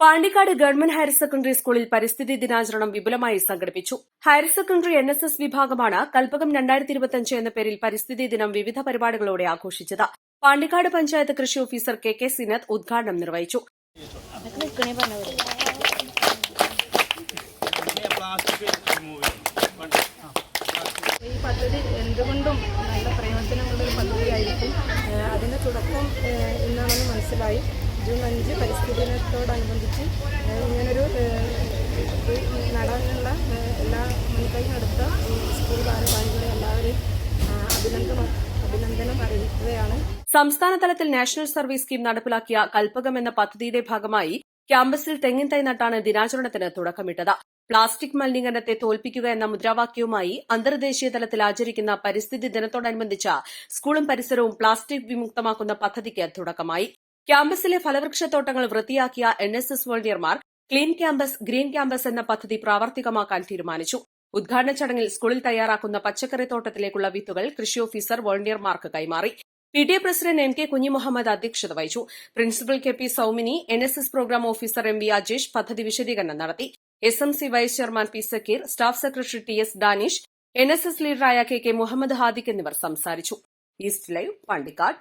Pandikkad government higher secondary സ്കൂളിൽ പരിസ്ഥിതി ദിനാചരണം വിപുലമായി സംഘടിപ്പിച്ചു. Higher secondary N S S വിഭാഗമാണ് കൽപ്പകം രണ്ടായിരത്തി ഇരുപത്തിയഞ്ച് എന്ന പേരിൽ പരിസ്ഥിതി ദിനം വിവിധ പരിപാടികളോടെ ആഘോഷിച്ചത്. പാണ്ടിക്കാട് പഞ്ചായത്ത് കൃഷി ഓഫീസർ കെ കെ സിനത്ത് ഉദ്ഘാടനം നിർവഹിച്ചു. ഈ പദ്ധതി എന്തുകൊണ്ടും നല്ല പ്രയോജനമുള്ള ഒരു പദ്ധതിയായിരിക്കും അതിന്റെ തുടക്കം ഇന്നാണെന്ന് മനസ്സിലായി. ജൂൺ അഞ്ച് പരിസ്ഥിതി ദിനത്തോടനുബന്ധിച്ച് ഇങ്ങനൊരു നടനുള്ള എല്ലാ മുൻകൈ നടത്ത സ്കൂൾ ഭാരവാഹികളെ എല്ലാവരെയും അഭിനന്ദനം അഭിനന്ദനം അറിയിക്കുകയാണ്. സംസ്ഥാന തലത്തിൽ നാഷണൽ സർവീസ് സ്കീം നടപ്പിലാക്കിയ കൽപ്പകം എന്ന പദ്ധതിയുടെ ഭാഗമായി ക്യാമ്പസിൽ തെങ്ങിൻ തൈ നട്ടാണ് ദിനാചരണത്തിന് തുടക്കമിട്ടത്. പ്ലാസ്റ്റിക് മലിനീകരണത്തെ തോൽപ്പിക്കുക എന്ന മുദ്രാവാക്യവുമായി അന്തർദേശീയ തലത്തിൽ ആചരിക്കുന്ന പരിസ്ഥിതി ദിനത്തോടനുബന്ധിച്ച സ്കൂളും പരിസരവും പ്ലാസ്റ്റിക് വിമുക്തമാക്കുന്ന പദ്ധതിക്ക് തുടക്കമായി. ക്യാമ്പസിലെ ഫലവൃക്ഷത്തോട്ടങ്ങൾ വൃത്തിയാക്കിയ എൻ എസ് എസ് വോളണ്ടിയർമാർ ക്ലീൻ ക്യാമ്പസ് ഗ്രീൻ ക്യാമ്പസ് എന്ന പദ്ധതി പ്രാവർത്തികമാക്കാൻ തീരുമാനിച്ചു. ഉദ്ഘാടന ചടങ്ങിൽ സ്കൂളിൽ തയ്യാറാക്കുന്ന പച്ചക്കറിത്തോട്ടത്തിലേക്കുള്ള വിത്തുകൾ കൃഷി ഓഫീസർ വോളണ്ടിയർമാർക്ക് കൈമാറി. P T A president M K Kunhimuhammad അധ്യക്ഷത വഹിച്ചു. Principal K P Soumini N S S program officer M V Ajesh പദ്ധതി വിശദീകരണം നടത്തി. S M C vice chairman P Sakkeer staff secretary T S Danish N S S ലീഡറായ K K Muhammad Hadith എന്നിവർ സംസാരിച്ചു. East live Pandikkad.